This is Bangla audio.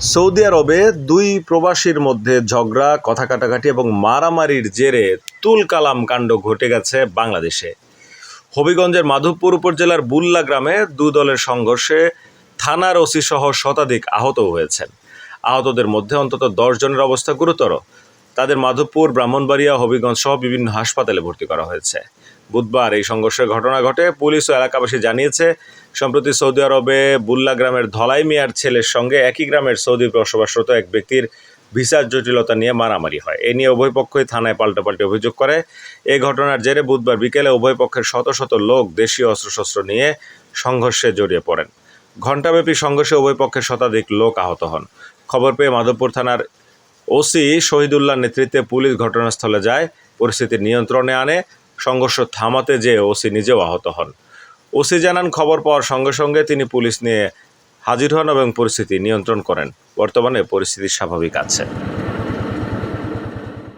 সৌদি আরবে দুই প্রবাসীর মধ্যে ঝগড়া, কথা কাটাকাটি এবং মারামারির জেরে তুল কালাম কাণ্ড ঘটে গেছে বাংলাদেশে। হবিগঞ্জের মাধবপুর উপজেলার বুল্লা গ্রামে দু দলের সংঘর্ষে থানার ওসি সহ শতাধিক আহত হয়েছেন। আহতদের মধ্যে অন্তত দশ জনের অবস্থা গুরুতর। তাদের মাধবপুর, ব্রাহ্মণবাড়িয়া, হবিগঞ্জ সহ বিভিন্ন হাসপাতালে ভর্তি করা হয়েছে। বুধবার এই সংঘর্ষের ঘটনা ঘটে পুলিশ ও এলাকাবাসী জানিয়েছে, সম্প্রতি সৌদি আরবে বুল্লা গ্রামের ধলাই মিয়ার ছেলের সঙ্গে একই গ্রামের সৌদি বসবাসরত এক ব্যক্তির ভিসার জটিলতা নিয়ে মারামারি হয়। এ নিয়ে উভয় পক্ষই থানায় পাল্টাপাল্টি অভিযোগ করে। এ ঘটনার জেরে বুধবার বিকেলে উভয় পক্ষের শত শত লোক দেশীয় অস্ত্রশস্ত্র নিয়ে সংঘর্ষে জড়িয়ে পড়েন। ঘণ্টাব্যাপী সংঘর্ষে উভয় পক্ষের শতাধিক লোক আহত হন। খবর পেয়ে মাধবপুর থানার ওসি শহীদুল্লাহর নেতৃত্বে পুলিশ ঘটনাস্থলে যায়, পরিস্থিতি নিয়ন্ত্রণে আনে, সংঘর্ষ থামাতে যেয়ে ওসি নিজেও আহত হন। ওসি জানান, খবর পাওয়ার সঙ্গে সঙ্গে তিনি পুলিশ নিয়ে হাজির হন এবং পরিস্থিতি নিয়ন্ত্রণ করেন। বর্তমানে পরিস্থিতি স্বাভাবিক আছে।